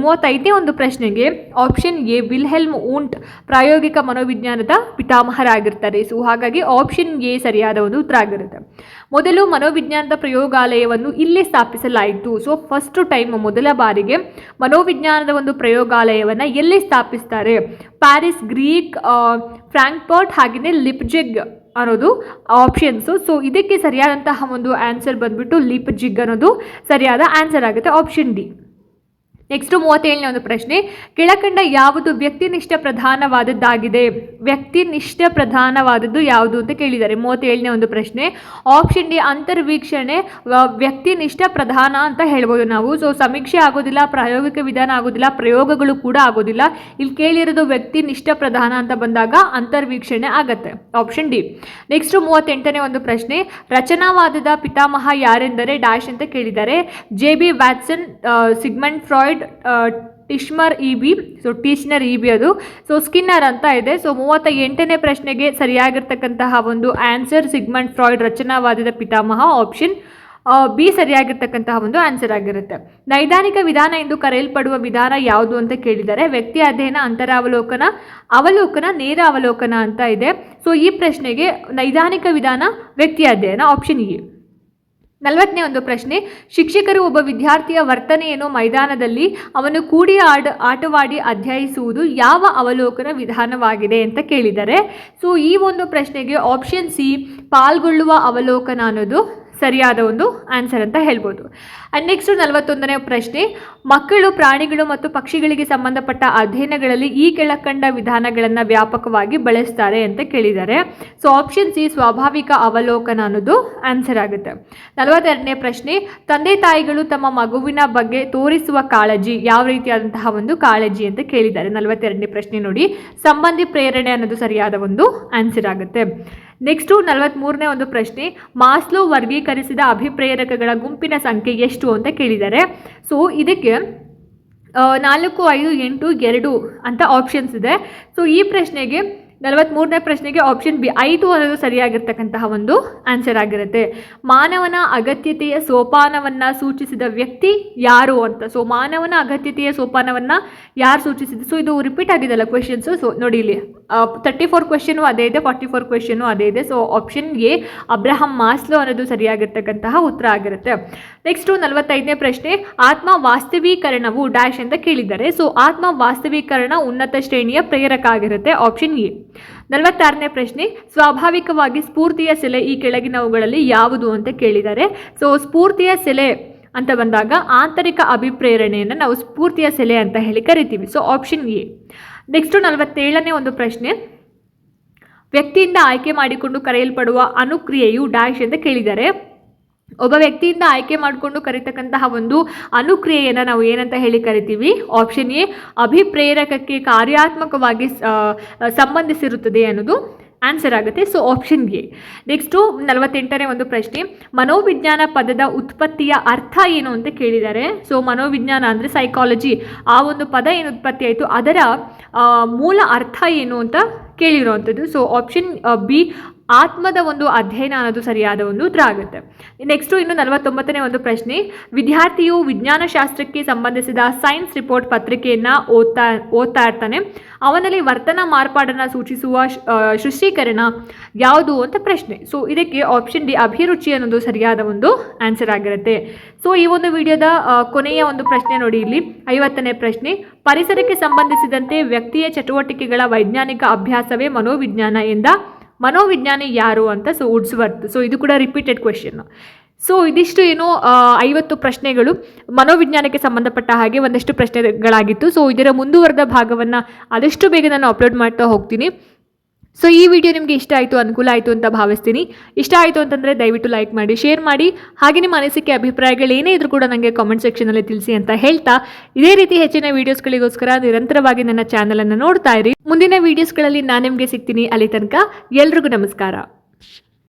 ಮೂವತ್ತೈದನೇ ಒಂದು ಪ್ರಶ್ನೆಗೆ ಆಪ್ಷನ್ ಎ ವಿಲ್ಹೆಲ್ಮ್ ಊಂಟ್ ಪ್ರಾಯೋಗಿಕ ಮನೋವಿಜ್ಞಾನದ ಪಿತಾಮಹರಾಗಿರ್ತಾರೆ. ಸೊ ಹಾಗಾಗಿ ಆಪ್ಷನ್ ಎ ಸರಿಯಾದ ಒಂದು ಉತ್ತರ ಆಗಿರುತ್ತೆ. ಮೊದಲು ಮನೋವಿಜ್ಞಾನದ ಪ್ರಯೋಗಾಲಯವನ್ನು ಇಲ್ಲೇ ಸ್ಥಾಪಿಸಲಾಯಿತು. ಸೊ ಫಸ್ಟ್ ಟೈಮ್ ಮೊದಲ ಬಾರಿಗೆ ಮನೋವಿಜ್ಞಾನದ ಒಂದು ಪ್ರಯೋಗಾಲಯವನ್ನು ಎಲ್ಲಿ ಸ್ಥಾಪಿಸ್ತಾರೆ? ಪ್ಯಾರಿಸ್, ಗ್ರೀಕ್ ಫ್ರಾಂಕ್ಫರ್ಟ್ ಹಾಗೆಯೇ ಲಿಪ್ಜೆಗ್ ಅನ್ನೋದು ಆಪ್ಷನ್ಸು ಸೊ ಇದಕ್ಕೆ ಸರಿಯಾದಂತಹ ಒಂದು ಆನ್ಸರ್ ಬಂದ್ಬಿಟ್ಟು ಲಿಪ್ ಜಿಗ್ ಅನ್ನೋದು ಸರಿಯಾದ ಆನ್ಸರ್ ಆಗುತ್ತೆ ಆಪ್ಷನ್ ಡಿ ನೆಕ್ಸ್ಟ್ ಮೂವತ್ತೇಳನೇ ಒಂದು ಪ್ರಶ್ನೆ. ಕೆಳಕಂಡ ಯಾವುದು ವ್ಯಕ್ತಿನಿಷ್ಠ ಪ್ರಧಾನವಾದದ್ದಾಗಿದೆ? ವ್ಯಕ್ತಿನಿಷ್ಠ ಪ್ರಧಾನವಾದದ್ದು ಯಾವುದು ಅಂತ ಕೇಳಿದ್ದಾರೆ. ಮೂವತ್ತೇಳನೇ ಒಂದು ಪ್ರಶ್ನೆ. ಆಪ್ಷನ್ ಡಿ, ಅಂತರ್ವೀಕ್ಷಣೆ ವ್ಯಕ್ತಿನಿಷ್ಠ ಪ್ರಧಾನ ಅಂತ ಹೇಳ್ಬೋದು ನಾವು. ಸೊ ಸಮೀಕ್ಷೆ ಆಗೋದಿಲ್ಲ, ಪ್ರಾಯೋಗಿಕ ವಿಧಾನ ಆಗೋದಿಲ್ಲ, ಪ್ರಯೋಗಗಳು ಕೂಡ ಆಗೋದಿಲ್ಲ. ಇಲ್ಲಿ ಕೇಳಿರೋದು ವ್ಯಕ್ತಿನಿಷ್ಠ ಪ್ರಧಾನ ಅಂತ ಬಂದಾಗ ಅಂತರ್ವೀಕ್ಷಣೆ ಆಗತ್ತೆ. Option D. ನೆಕ್ಸ್ಟ್ ಮೂವತ್ತೆಂಟನೇ ಒಂದು ಪ್ರಶ್ನೆ. ರಚನಾವಾದದ ಪಿತಾಮಹ ಯಾರೆಂದರೆ ಡ್ಯಾಶ್ ಅಂತ ಕೇಳಿದ್ದಾರೆ. J B Watson Sigmund Freud Titchener E B so Titchener E B ಅದು. ಸೊ ಸ್ಕಿನ್ನರ್ ಅಂತ ಇದೆ. ಸೊ ಮೂವತ್ತ ಎಂಟನೇ ಪ್ರಶ್ನೆಗೆ ಸರಿಯಾಗಿರ್ತಕ್ಕಂತಹ ಒಂದು ಆನ್ಸರ್ ಸಿಗ್ಮಂಡ್ ಫ್ರಾಯ್ಡ್ ರಚನಾವಾದದ ಪಿತಾಮಹ ಆಪ್ಷನ್ ಬಿ ಸರಿಯಾಗಿರ್ತಕ್ಕಂತಹ ಒಂದು ಆನ್ಸರ್ ಆಗಿರುತ್ತೆ. ನೈದಾನಿಕ ವಿಧಾನ ಎಂದು ಕರೆಯಲ್ಪಡುವ ವಿಧಾನ ಯಾವುದು ಅಂತ ಕೇಳಿದರೆ, ವ್ಯಕ್ತಿ ಅಧ್ಯಯನ, ಅಂತರಾವಲೋಕನ, ಅವಲೋಕನ, ನೇರ ಅವಲೋಕನ ಅಂತ ಇದೆ. ಸೊ ಈ ಪ್ರಶ್ನೆಗೆ ನೈದಾನಿಕ ವಿಧಾನ, ವ್ಯಕ್ತಿ ಅಧ್ಯಯನ ಆಪ್ಷನ್ ಇ ನಲವತ್ತನೇ ಒಂದು ಪ್ರಶ್ನೆ, ಶಿಕ್ಷಕರು ಒಬ್ಬ ವಿದ್ಯಾರ್ಥಿಯ ವರ್ತನೆಯನ್ನು ಮೈದಾನದಲ್ಲಿ ಅವನು ಕೂಡಿ ಆಡ, ಆಟವಾಡಿ ಅಧ್ಯಯಿಸುವುದು ಯಾವ ಅವಲೋಕನ ವಿಧಾನವಾಗಿದೆ ಅಂತ ಕೇಳಿದ್ದಾರೆ ಸೊ ಈ ಒಂದು ಪ್ರಶ್ನೆಗೆ ಆಪ್ಷನ್ ಸಿ ಪಾಲ್ಗೊಳ್ಳುವ ಅವಲೋಕನ ಅನ್ನೋದು ಸರಿಯಾದ ಒಂದು ಆನ್ಸರ್ ಅಂತ ಹೇಳ್ಬೋದು. ಆ್ಯಂಡ್ ನೆಕ್ಸ್ಟ್ ನಲವತ್ತೊಂದನೇ ಪ್ರಶ್ನೆ, ಮಕ್ಕಳು, ಪ್ರಾಣಿಗಳು ಮತ್ತು ಪಕ್ಷಿಗಳಿಗೆ ಸಂಬಂಧಪಟ್ಟ ಅಧ್ಯಯನಗಳಲ್ಲಿ ಈ ಕೆಳಕಂಡ ವಿಧಾನಗಳನ್ನು ವ್ಯಾಪಕವಾಗಿ ಬಳಸ್ತಾರೆ ಅಂತ ಕೇಳಿದ್ದಾರೆ. ಸೊ ಆಪ್ಷನ್ ಸಿ ಸ್ವಾಭಾವಿಕ ಅವಲೋಕನ ಅನ್ನೋದು ಆನ್ಸರ್ ಆಗುತ್ತೆ. ನಲವತ್ತೆರಡನೇ ಪ್ರಶ್ನೆ, ತಂದೆ ತಾಯಿಗಳು ತಮ್ಮ ಮಗುವಿನ ಬಗ್ಗೆ ತೋರಿಸುವ ಕಾಳಜಿ, ಯಾವ ರೀತಿಯಾದಂತಹ ಒಂದು ಕಾಳಜಿ ಅಂತ ಕೇಳಿದ್ದಾರೆ. ನಲವತ್ತೆರಡನೇ ಪ್ರಶ್ನೆ ನೋಡಿ, ಸಂಬಂಧಿ ಪ್ರೇರಣೆ ಅನ್ನೋದು ಸರಿಯಾದ ಒಂದು ಆನ್ಸರ್ ಆಗುತ್ತೆ. ನೆಕ್ಸ್ಟು ನಲವತ್ತ್ಮೂರನೇ ಒಂದು ಪ್ರಶ್ನೆ, ಮಾಸ್ಲೋ ವರ್ಗೀಕರಿಸಿದ ಅಭಿಪ್ರೇರಕಗಳ ಗುಂಪಿನ ಸಂಖ್ಯೆ ಎಷ್ಟು ಅಂತ ಕೇಳಿದ್ದಾರೆ. ಸೊ ಇದಕ್ಕೆ ನಾಲ್ಕು, ಐದು, ಎಂಟು, ಎರಡು ಅಂತ ಆಪ್ಷನ್ಸ್ ಇದೆ. ಸೊ ಈ ಪ್ರಶ್ನೆಗೆ ನಲವತ್ತ್ಮೂರನೇ ಪ್ರಶ್ನೆಗೆ ಆಪ್ಷನ್ ಬಿ ಐದು ಅನ್ನೋದು ಸರಿಯಾಗಿರ್ತಕ್ಕಂತಹ ಒಂದು ಆನ್ಸರ್ ಆಗಿರುತ್ತೆ. ಮಾನವನ ಅಗತ್ಯತೆಯ ಸೋಪಾನವನ್ನು ಸೂಚಿಸಿದ ವ್ಯಕ್ತಿ ಯಾರು ಅಂತ. ಸೊ ಮಾನವನ ಅಗತ್ಯತೆಯ ಸೋಪಾನವನ್ನು ಯಾರು ಸೂಚಿಸಿದ ಸೊ ಇದು ರಿಪೀಟ್ ಆಗಿದೆಲ್ಲ ಕ್ವೆಶನ್ಸು ಸೊ ನೋಡಿ ಇಲ್ಲಿ ತರ್ಟಿ ಫೋರ್ ಕ್ವೆಶನು ಅದೇ ಇದೆ ಫಾರ್ಟಿ ಫೋರ್ ಕ್ವೆಶನು ಅದೇ ಇದೆ. So option A Abraham Maslow ಅನ್ನೋದು ಸರಿಯಾಗಿರ್ತಕ್ಕಂತಹ ಉತ್ತರ ಆಗಿರುತ್ತೆ. ನೆಕ್ಸ್ಟು ನಲವತ್ತೈದನೇ ಪ್ರಶ್ನೆ, ಆತ್ಮ ವಾಸ್ತವೀಕರಣವು ಡ್ಯಾಶ್ ಅಂತ ಕೇಳಿದ್ದಾರೆ. ಸೊ ಆತ್ಮ ವಾಸ್ತವೀಕರಣ ಉನ್ನತ ಶ್ರೇಣಿಯ ಪ್ರೇರಕ ಆಗಿರುತ್ತೆ. ಆಪ್ಷನ್ ಎ ನಲವತ್ತಾರನೇ ಪ್ರಶ್ನೆ, ಸ್ವಾಭಾವಿಕವಾಗಿ ಸ್ಫೂರ್ತಿಯ ಸೆಲೆ ಈ ಕೆಳಗಿನವುಗಳಲ್ಲಿ ಯಾವುದು ಅಂತ ಕೇಳಿದ್ದಾರೆ. ಸೊ ಸ್ಫೂರ್ತಿಯ ಸೆಲೆ ಅಂತ ಬಂದಾಗ ಆಂತರಿಕ ಅಭಿಪ್ರೇರಣೆಯನ್ನು ನಾವು ಸ್ಫೂರ್ತಿಯ ಸೆಲೆ ಅಂತ ಹೇಳಿ ಕರಿತೀವಿ. ಸೊ ಆಪ್ಷನ್ ಎ ನೆಕ್ಸ್ಟು ನಲವತ್ತೇಳನೇ ಒಂದು ಪ್ರಶ್ನೆ. ವ್ಯಕ್ತಿಯಿಂದ ಆಯ್ಕೆ ಮಾಡಿಕೊಂಡು ಕರೆಯಲ್ಪಡುವ ಅನುಕ್ರಿಯೆಯು ಡ್ಯಾಶ್ ಅಂತ ಕೇಳಿದ್ದಾರೆ. ಒಬ್ಬ ವ್ಯಕ್ತಿಯಿಂದ ಆಯ್ಕೆ ಮಾಡಿಕೊಂಡು ಕರೀತಕ್ಕಂತಹ ಒಂದು ಅನುಕ್ರಿಯೆಯನ್ನು ನಾವು ಏನಂತ ಹೇಳಿ ಕರಿತೀವಿ? ಆಪ್ಷನ್ ಎ, ಅಭಿಪ್ರೇರಕಕ್ಕೆ ಕಾರ್ಯಾತ್ಮಕವಾಗಿ ಸಂಬಂಧಿಸಿರುತ್ತದೆ ಅನ್ನೋದು ಆನ್ಸರ್ ಆಗುತ್ತೆ. So option A. ನೆಕ್ಸ್ಟು ನಲವತ್ತೆಂಟನೇ ಒಂದು ಪ್ರಶ್ನೆ. ಮನೋವಿಜ್ಞಾನ ಪದದ ಉತ್ಪತ್ತಿಯ ಅರ್ಥ ಏನು ಅಂತ ಕೇಳಿದ್ದಾರೆ. ಸೊ ಮನೋವಿಜ್ಞಾನ ಅಂದರೆ ಸೈಕಾಲಜಿ ಆ ಒಂದು ಪದ ಏನು ಉತ್ಪತ್ತಿ ಆಯಿತು? ಅದರ ಮೂಲ ಅರ್ಥ ಏನು ಅಂತ ಕೇಳಿರುವಂಥದ್ದು. ಸೊ ಆಪ್ಷನ್ ಬಿ ಆತ್ಮದ ಒಂದು ಅಧ್ಯಯನ ಅನ್ನೋದು ಸರಿಯಾದ ಒಂದು ಉತ್ತರ ಆಗುತ್ತೆ. ನೆಕ್ಸ್ಟು ಇನ್ನು ನಲವತ್ತೊಂಬತ್ತನೇ ಒಂದು ಪ್ರಶ್ನೆ, ವಿದ್ಯಾರ್ಥಿಯು ವಿಜ್ಞಾನಶಾಸ್ತ್ರಕ್ಕೆ ಸಂಬಂಧಿಸಿದ ಸೈನ್ಸ್ ರಿಪೋರ್ಟ್ ಪತ್ರಿಕೆಯನ್ನು ಓದ್ತಾ ಓದ್ತಾ ಇರ್ತಾನೆ. ಅವನಲ್ಲಿ ವರ್ತನ ಮಾರ್ಪಾಡನ್ನು ಸೂಚಿಸುವ ಸೃಷ್ಟೀಕರಣ ಯಾವುದು ಅಂತ ಪ್ರಶ್ನೆ. ಸೊ ಇದಕ್ಕೆ ಆಪ್ಷನ್ ಡಿ, ಅಭಿರುಚಿ ಅನ್ನೋದು ಸರಿಯಾದ ಒಂದು ಆನ್ಸರ್ ಆಗಿರುತ್ತೆ. ಸೊ ಈ ಒಂದು ವಿಡಿಯೋದ ಕೊನೆಯ ಒಂದು ಪ್ರಶ್ನೆ ನೋಡಿ ಇಲ್ಲಿ. ಐವತ್ತನೇ ಪ್ರಶ್ನೆ, ಪರಿಸರಕ್ಕೆ ಸಂಬಂಧಿಸಿದಂತೆ ವ್ಯಕ್ತಿಯ ಚಟುವಟಿಕೆಗಳ ವೈಜ್ಞಾನಿಕ ಅಭ್ಯಾಸವೇ ಮನೋವಿಜ್ಞಾನ ಎಂದ ಮನೋವಿಜ್ಞಾನಿ ಯಾರು ಅಂತ ಸೊ ಉಡ್ಸ್ವರ್ತ್ ಸೊ ಇದು ಕೂಡ ರಿಪೀಟೆಡ್ ಕ್ವೆಶನ್ ಸೊ ಇದಿಷ್ಟು ಏನು ಐವತ್ತು ಪ್ರಶ್ನೆಗಳು. ಮನೋವಿಜ್ಞಾನಕ್ಕೆ ಸಂಬಂಧಪಟ್ಟ ಹಾಗೆ ಒಂದಷ್ಟು ಪ್ರಶ್ನೆಗಳಾಗಿತ್ತು. ಸೊ ಇದರ ಮುಂದುವರೆದ ಭಾಗವನ್ನು ಆದಷ್ಟು ಬೇಗ ನಾನು ಅಪ್ಲೋಡ್ ಮಾಡ್ತಾ ಹೋಗ್ತೀನಿ. ಸೊ ಈ ವಿಡಿಯೋ ನಿಮಗೆ ಇಷ್ಟ ಆಯಿತು, ಅನುಕೂಲ ಆಯಿತು ಅಂತ ಭಾವಿಸ್ತೀನಿ. ಇಷ್ಟ ಆಯಿತು ಅಂತಂದರೆ ದಯವಿಟ್ಟು ಲೈಕ್ ಮಾಡಿ ಶೇರ್ ಮಾಡಿ. ಹಾಗೆ ನಿಮ್ಮ ಅನಿಸಿಕೆ, ಅಭಿಪ್ರಾಯಗಳು ಏನೇ ಇದ್ರೂ ಕೂಡ ನನಗೆ ಕಾಮೆಂಟ್ ಸೆಕ್ಷನಲ್ಲಿ ತಿಳಿಸಿ ಅಂತ ಹೇಳ್ತಾ. ಇದೇ ರೀತಿ ಹೆಚ್ಚಿನ ವೀಡಿಯೋಸ್ಗಳಿಗೋಸ್ಕರ ನಿರಂತರವಾಗಿ ನನ್ನ ಚಾನಲನ್ನು ನೋಡ್ತಾ ಇರಿ. ಮುಂದಿನ ವೀಡಿಯೋಸ್ಗಳಲ್ಲಿ ನಾನು ನಿಮಗೆ ಸಿಗ್ತೀನಿ ಅಲ್ಲಿ ತನಕ. ಎಲ್ರಿಗೂ ನಮಸ್ಕಾರ.